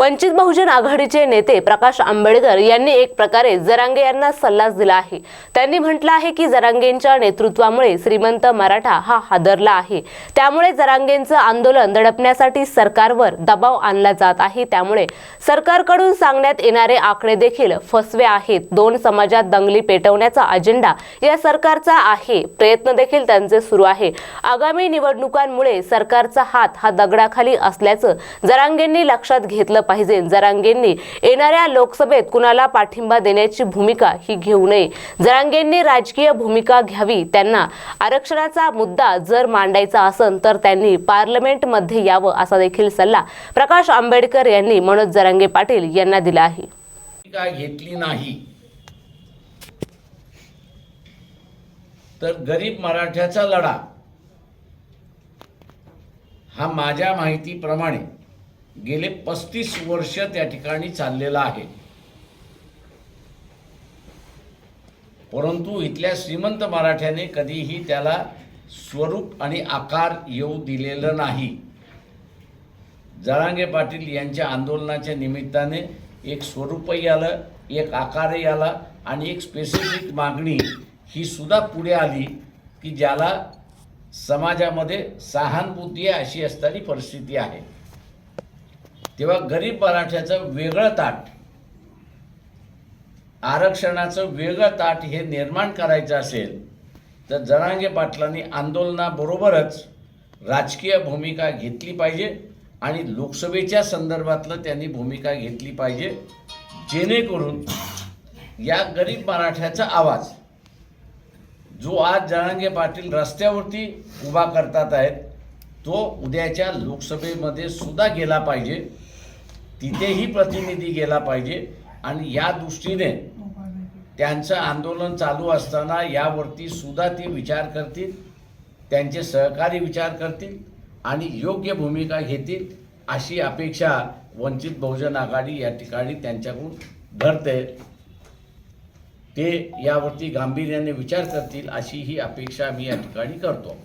वंचित बहुजन आघाडीचे नेते प्रकाश आंबेडकर यांनी एक प्रकारे जरांगे यांना सल्लाच दिला आहे. त्यांनी म्हटलं आहे की जरांगेंच्या नेतृत्वामुळे श्रीमंत मराठा हा हादरला आहे. त्यामुळे जरांगेंचं आंदोलन दडपण्यासाठी सरकारवर दबाव आणला जात आहे. त्यामुळे सरकारकडून सांगण्यात येणारे आकडे देखील फसवे आहेत. दोन समाजात दंगली पेटवण्याचा अजेंडा या सरकारचा आहे. प्रयत्न देखील त्यांचे सुरू आहे. आगामी निवडणुकांमुळे सरकारचा हात हा दगडाखाली असल्याचं जरांगेंनी लक्षात घेतलं पाहिजे. जरांगेंनी येणाऱ्या लोकसभेत कुणाला पाठिंबा देण्याची भूमिका ही घेऊ नये. जरांगेंनी राजकीय भूमिका घ्यावी त्यांना आरक्षणाचा मुद्दा जर मांडायचा असेल तर त्यांनी पार्लमेंटमध्ये यावं असा देखील सल्ला प्रकाश आंबेडकर यांनी मनोज जरांगे पाटील यांना दिला आहे. घेतली नाही. तर गरीब मराठ्याचा लढा. हा माझ्या माहितीप्रमाणे गेले पस्तीस वर्ष त्या ठिकाणी चाललेला आहे. परंतु इथल्या श्रीमंत मराठ्याने कधीही त्याला स्वरूप आणि आकार येऊ दिलेलं नाही. जरांगे पाटील यांच्या आंदोलनाच्या निमित्ताने एक स्वरूपही आलं एक आकारही आला आणि एक स्पेसिफिक मागणी ही सुद्धा पुढे आली की ज्याला समाजामध्ये सहानुभूती आहे अशी असणारी परिस्थिती आहे. तेव्हा गरीब मराठ्याचं वेगळं ताट आरक्षणाचं वेगळं ताट हे निर्माण करायचं असेल तर जरांगे पाटलांनी आंदोलनाबरोबरच राजकीय भूमिका घेतली पाहिजे आणि लोकसभेच्या संदर्भातलं त्यांनी भूमिका घेतली पाहिजे जेणेकरून या गरीब मराठ्याचा आवाज जो आज जरांगे पाटील रस्त्यावरती उभा करतात आहेत तो उद्याच्या लोकसभेमध्ये सुद्धा गेला पाहिजे. तिथेही प्रतिनिधी गेला पाहिजे. आणि या दृष्टीने त्यांचं आंदोलन चालू असताना यावरती सुद्धा ते विचार करतील त्यांचे सहकारी विचार करतील आणि योग्य भूमिका घेतील अशी अपेक्षा वंचित बहुजन आघाडी या ठिकाणी त्यांच्याकडून धरते ते यावरती गांभीर्याने विचार करतील अशी ही अपेक्षा मी या ठिकाणी करतो.